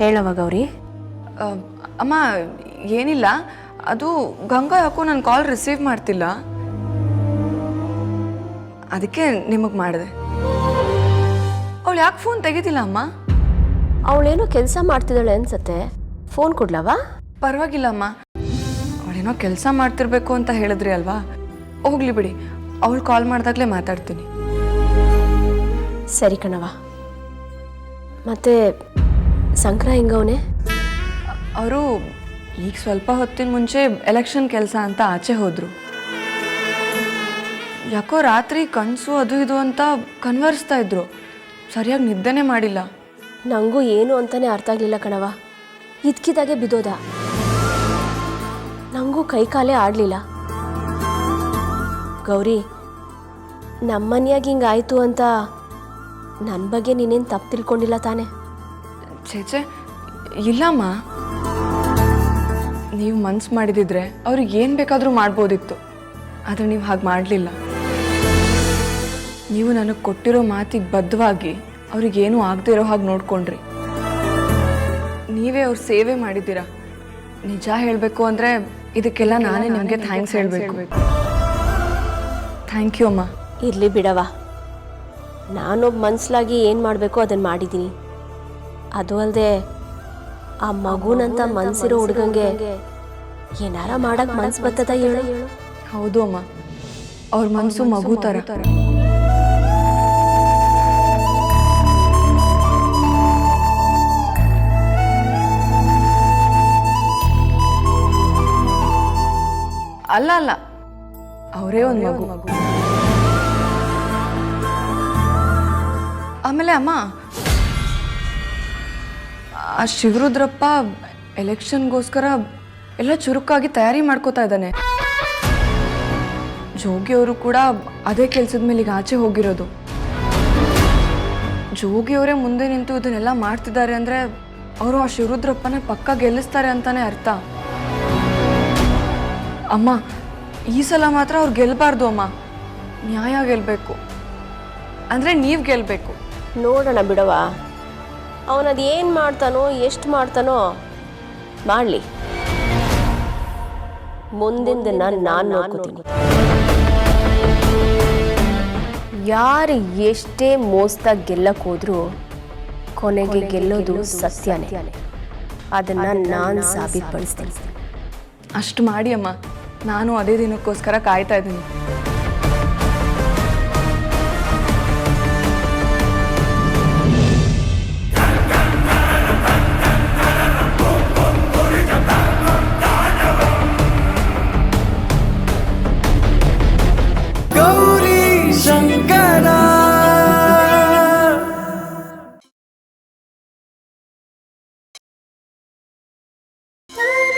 ಹೇಳವ ಗೌರಿ. ಅಮ್ಮ ಏನಿಲ್ಲ. ಅದು ಗಂಗಾ ಯಾಕೋ ನನ್ನ ಕಾಲ್ ರಿಸೀವ್ ಮಾಡ್ತಿಲ್ಲ. ಅದಕ್ಕೆ ನಿಮಗೆ ಮಾಡಿದೆ. ಅವಳು ಯಾಕೆ ಫೋನ್ ತೆಗಿತಿಲ್ಲ ಅಮ್ಮ? ಅವಳೇನೋ ಕೆಲಸ ಮಾಡ್ತಿದ್ದಾಳೆ ಅನ್ಸತ್ತೆ. ಫೋನ್ ಕೊಡ್ಲವಾ? ಪರವಾಗಿಲ್ಲ ಅಮ್ಮ. ಅವಳೇನೋ ಕೆಲಸ ಮಾಡ್ತಿರ್ಬೇಕು ಅಂತ ಹೇಳಿದ್ರಿ ಅಲ್ವಾ? ಹೋಗ್ಲಿ ಬಿಡಿ. ಅವಳು ಕಾಲ್ ಮಾಡಿದಾಗಲೇ ಮಾತಾಡ್ತೀನಿ. ಸರಿ ಕಣವ ಮತ್ತೆ ಸಂಕ್ರ ಹೆಂಗವನೆ ಅವರು ಈಗ ಸ್ವಲ್ಪ ಹೊತ್ತಿನ ಮುಂಚೆ ಎಲೆಕ್ಷನ್ ಕೆಲಸ ಅಂತ ಆಚೆ ಹೋದರು. ಯಾಕೋ ರಾತ್ರಿ ಕನಸು ಅದು ಇದು ಅಂತ ಕನ್ವರ್ಸ್ತಾ ಇದ್ರು. ಸರಿಯಾಗಿ ನಿದ್ದೆನೇ ಮಾಡಿಲ್ಲ. ನಂಗೂ ಏನು ಅಂತಾನೆ ಅರ್ಥ ಆಗ್ಲಿಲ್ಲ ಕಣವ ಇದ್ಕಿದಾಗೆ ಬಿದ್ದೋದ. ನಂಗೂ ಕೈಕಾಲೇ ಆಡ್ಲಿಲ್ಲ. ಗೌರಿ ನಮ್ಮನೆಯಾಗಿ ಹಿಂಗಾಯ್ತು ಅಂತ ನನ್ನ ಬಗ್ಗೆ ನೀನೇನು ತಪ್ಪು ತಿಳ್ಕೊಂಡಿಲ್ಲ ತಾನೆ? ಛೇಚೆ ಇಲ್ಲಮ್ಮ. ನೀವು ಮನ್ಸು ಮಾಡಿದಿದ್ರೆ ಅವ್ರಿಗೆ ಏನು ಬೇಕಾದರೂ ಮಾಡ್ಬೋದಿತ್ತು. ಆದರೆ ನೀವು ಹಾಗೆ ಮಾಡಲಿಲ್ಲ. ನೀವು ನನಗೆ ಕೊಟ್ಟಿರೋ ಮಾತಿಗೆ ಬದ್ಧವಾಗಿ ಅವ್ರಿಗೇನು ಆಗದೇ ಇರೋ ಹಾಗೆ ನೋಡ್ಕೊಂಡ್ರಿ. ನೀವೇ ಅವ್ರ ಸೇವೆ ಮಾಡಿದ್ದೀರಾ? ನಿಜ ಹೇಳಬೇಕು ಅಂದರೆ ಇದಕ್ಕೆಲ್ಲ ನಾನೇ ನಿಮಗೆ ಥ್ಯಾಂಕ್ಸ್ ಹೇಳಬೇಕು. ಥ್ಯಾಂಕ್ ಯು ಅಮ್ಮ. ಇರಲಿ ಬಿಡವಾ ನಾನೊಬ್ಬ ಮನ್ಸಲಾಗಿ ಏನು ಮಾಡಬೇಕು ಅದನ್ನು ಮಾಡಿದ್ದೀನಿ ಅದು ಅಲ್ಲದೆ ಆ ಮಗುನಂತ ಮನ್ಸಿರೋ ಹುಡುಗಂಗೆ ಏನಾರ ಮಾಡಕ್ ಮನ್ಸ್ ಬರ್ತದ ಹೇಳು? ಹೌದು ಅಮ್ಮ. ಅವ್ರ ಮನಸ್ಸು ಮಗು ತರ. ಅಲ್ಲ ಅಲ್ಲ. ಅವರೇ ಒಂದು ಮಗು. ಆಮೇಲೆ ಅಮ್ಮ ಆ ಶಿವರುದ್ರಪ್ಪ ಎಲೆಕ್ಷನ್ಗೋಸ್ಕರ ಎಲ್ಲ ಚುರುಕಾಗಿ ತಯಾರಿ ಮಾಡ್ಕೋತಾ ಇದ್ದಾನೆ. ಜೋಗಿ ಅವರು ಕೂಡ ಅದೇ ಕೆಲಸದ ಮೇಲೆ ಈಗ ಆಚೆ ಹೋಗಿರೋದು. ಜೋಗಿ ಅವರೇ ಮುಂದೆ ನಿಂತು ಇದನ್ನೆಲ್ಲ ಮಾಡ್ತಿದ್ದಾರೆ ಅಂದರೆ ಅವರು ಆ ಶಿವರುದ್ರಪ್ಪನ ಪಕ್ಕ ಗೆಲ್ಲಿಸ್ತಾರೆ ಅಂತಾನೆ ಅರ್ಥ. ಅಮ್ಮ, ಈ ಸಲ ಮಾತ್ರ ಅವ್ರು ಗೆಲ್ಲಬಾರ್ದು ಅಮ್ಮ. ನ್ಯಾಯ ಗೆಲ್ಲಬೇಕು ಅಂದರೆ ನೀವು ಗೆಲ್ಲಬೇಕು ನೋಡೋಣ ಬಿಡವ ಅವನದು ಏನು ಮಾಡ್ತಾನೋ ಎಷ್ಟು ಮಾಡ್ತಾನೋ ಮಾಡಲಿ. ಮುಂದಿನ ದಿನ ನಾನು ನೋಡ್ಕೋತೀನಿ. ಯಾರು ಎಷ್ಟೇ ಮೋಸ್ತ ಗೆಲ್ಲಕ್ಕೆ ಹೋದ್ರೂ ಕೊನೆಗೆ ಗೆಲ್ಲೋದು ಸತ್ಯನೇ. ಅದನ್ನು ನಾನು ಸಾಬೀತುಪಡಿಸ್ತೀನಿ. ಅಷ್ಟು ಮಾಡಿ ಅಮ್ಮ. ನಾನು ಅದೇ ದಿನಕ್ಕೋಸ್ಕರ ಕಾಯ್ತಾ ಇದ್ದೀನಿ. Bye.